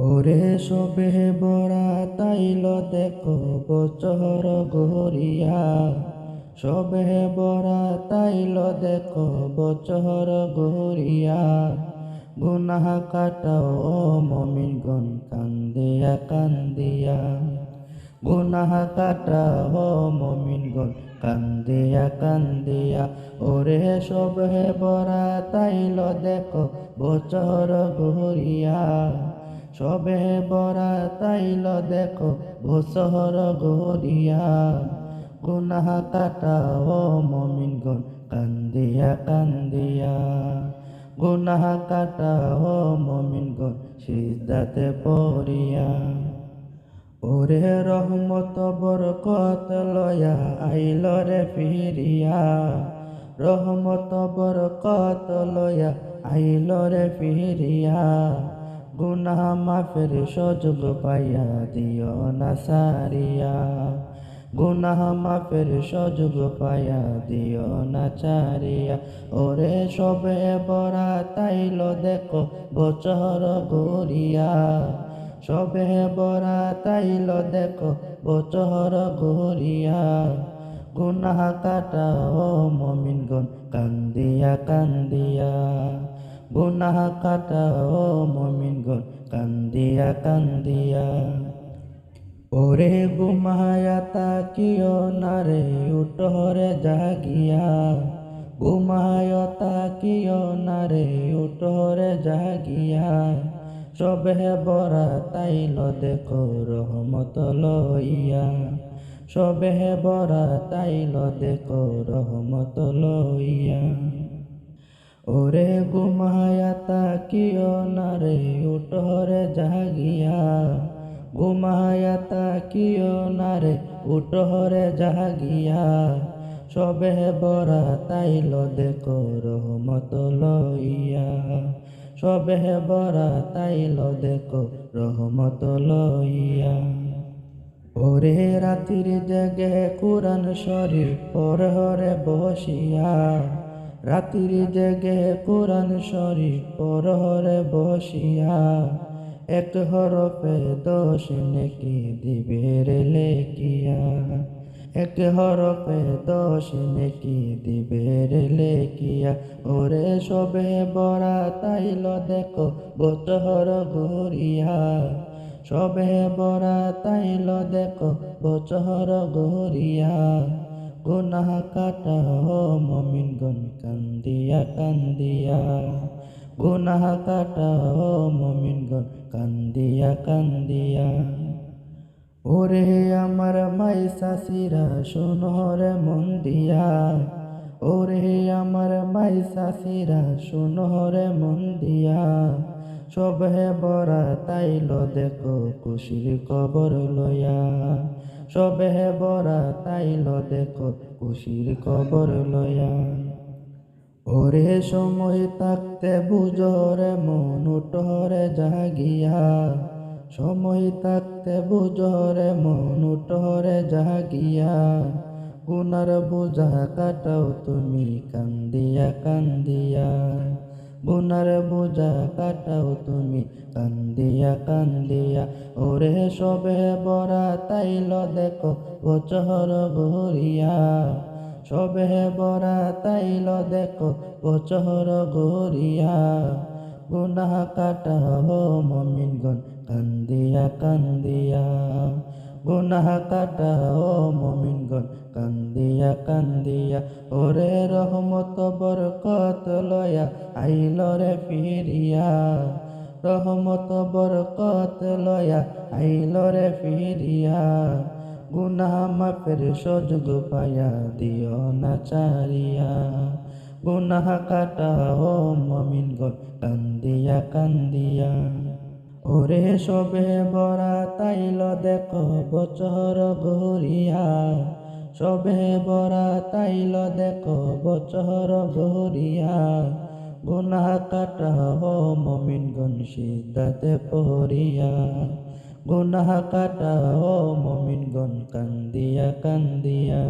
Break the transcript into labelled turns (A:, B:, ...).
A: ওরে সবে বরা তাইল দেখো বচর গরিয়া সবে বরা তাইল দেখো বচর গরিয়া গুনাহ কাটাও ও মমিন গন কান্দিয়া কান্দিয়া। গুনাহ কাটাও মমিন গন কান্দিয়া কান্দিয়া। ওরে সবে বরা তাইল দেখো বচর গরিয়া সবে বরা তাইল দেখো ভোসহর গরিয়া গুনাহ কাটা ও মমিন গন কান্দিয়া কান্দিয়া। গুনাহ কাটা ও মমিন গন সিদ্ধাতে পড়িয়া। ওরে রহমত, বরকত লয়া আইল রে ফিরিয়া। রহমত, বরকত লয়া আইল রে ফিরিয়া। গুনাহ মাফের সুযোগ পাইয়া দিও না সারিয়া। গুনাহ মাফের সুযোগ পাইয়া দিও না চারিয়া। ওরে সবে বরা তাইল দেখো বচর গরিয়া সবে বরা তাইল দেখো বচর গরিয়া গুনাহ কাটা ও মমিন গন কান্দিয়া কান্দিয়া। গুনাহ কাটা ও মমিন গন কান্দিয়া কান্দিয়া। ওরে গুমায়া তাকিও নারে উঠরে জাগিয়া। গুমায় তাকিও নারে উঠরে জাগিয়া। সবে বরা তাইল দেখো, রহমত লইয়া। সবে বরা তাইল দেখো, রহমত লইয়া। ওরে গুমায়া তাকিও নারে উঠরে জাগিয়া। গুমায়া তাকিও নারে উঠরে জাগিয়া। সবে বরা তাইল দেখো রহমত লইয়া। সবে বরা তাইল দেখো রহমত লইয়া। ওরে রাতির জেগে কুরান শরীর পর হরে বসিয়া। রাতির জেগে কোরআন শরীফ পরহরে বসিয়া, এক হরফে দোষ নেকি দিবে রে লেকিয়া এক হরফে দোষ নেকি দিবে রে লেকিয়া ওরে সবে বরা তাইল দেখো বচহর গরিয়া সবে বরা তাইল দেখো বচহর গরিয়া গুনাহ কাটা ও কান্দিয়া কান্দিয়া। গুনাহ কাটা ও মমিন গন কান্দিয়া কান্দিয়া। ওরে আমার মাই শাশিরা শোনরে মন দিয়া। ওরে আমার মাই শাশিরা শোনরে মন দিয়া। সবে বরা তাইল দেখো খুশির কবর লয়া সবে বরা তাইল দেখো খুশির কবর লয়া ওরে সময় থাকতে বুঝরে মন উঠরে জাগিয়া। সময় থাকতে বুঝরে মন উঠরে জাগিয়া। গুনার বোঝা কাটাও তুমি কান্দিয়া কান্দিয়া। গুনার বোঝা কাটাও তুমি কান্দিয়া কান্দিয়া। ওরে সবে বরা তাইল দেখো বচহর গরিয়া সবে বরা তাইল দেখো বচহর গরিয়া গুনাহ কাটা হো মমিন গন কান্দিয়া কান্দিয়া। গুনাহ কাটা ও মমিন গন কান্দিয়া কান্দিয়া। ওরে রহমত বরকত লয়া আইল রে ফিরিয়া। রহমত বরকত লয়া আইল রে ফিরিয়া। গুনাহ মাফের সুযোগ পায়া দিও না চারিয়া। গুনাহ কাটা ও মমিন গন কান্দিয়া কান্দিয়া। ওরে সবে বরা তাইল দেখো বচর গরিয়া সবে বরা তাইল দেখো বচর গরিয়া গুনাহ কাটা হো মমিন গন সিদ্ধাতে পড়িয়া গুনাহ কাটা হো মমিন গন কান্দিয়া কান্দিয়া